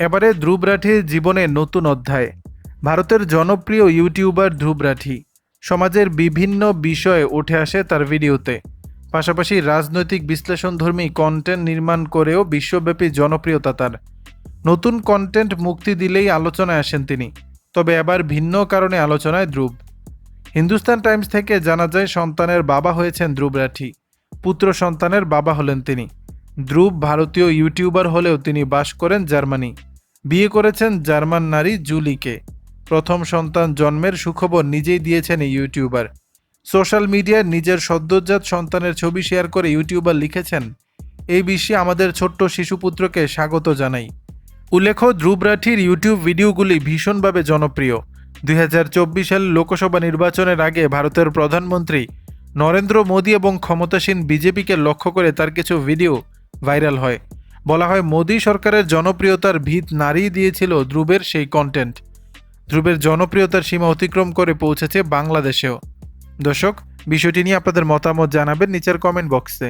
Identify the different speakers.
Speaker 1: এবারে ধ্রুব রাঠির জীবনে নতুন অধ্যায়। ভারতের জনপ্রিয় ইউটিউবার ধ্রুব রাঠি। সমাজের বিভিন্ন বিষয়ে উঠে আসে তার ভিডিওতে। পাশাপাশি রাজনৈতিক বিশ্লেষণধর্মী কন্টেন্ট নির্মাণ করেও বিশ্বব্যাপী জনপ্রিয়তা তার। নতুন কন্টেন্ট মুক্তি দিলেই আলোচনায় আসেন তিনি। তবে এবার ভিন্ন কারণে আলোচনায় ধ্রুব। হিন্দুস্তান টাইমস থেকে জানা যায়, সন্তানের বাবা হয়েছেন ধ্রুব রাঠি। পুত্র সন্তানের বাবা হলেন তিনি। ধ্রুব ভারতীয় ইউটিউবার হলেও তিনি বাস করেন জার্মানি। বিয়ে করেছেন জার্মান নারী জুলিকে। প্রথম সন্তান জন্মের সুখবর নিজেই দিয়েছেন এই ইউটিউবার। সোশ্যাল মিডিয়ায় নিজের সদ্যজাত সন্তানের ছবি শেয়ার করে ইউটিউবার লিখেছেন, এই বিশ্বে আমাদের ছোট্ট শিশুপুত্রকে স্বাগত জানাই। উল্লেখ্য, ধ্রুব রাঠির ইউটিউব ভিডিওগুলি ভীষণভাবে জনপ্রিয়। দুই সাল লোকসভা নির্বাচনের আগে ভারতের প্রধানমন্ত্রী নরেন্দ্র মোদী এবং ক্ষমতাসীন বিজেপিকে লক্ষ্য করে তার কিছু ভিডিও ভাইরাল হয়। বলা হয়, মোদী সরকারের জনপ্রিয়তার ভিত নাড়িয়ে দিয়েছিল ধ্রুবের সেই কন্টেন্ট ধ্রুবের জনপ্রিয়তার সীমা অতিক্রম করে পৌঁছেছে বাংলাদেশেও। দর্শক, বিষয়টি নিয়ে আপনাদের মতামত জানাবেন নিচের কমেন্ট বক্সে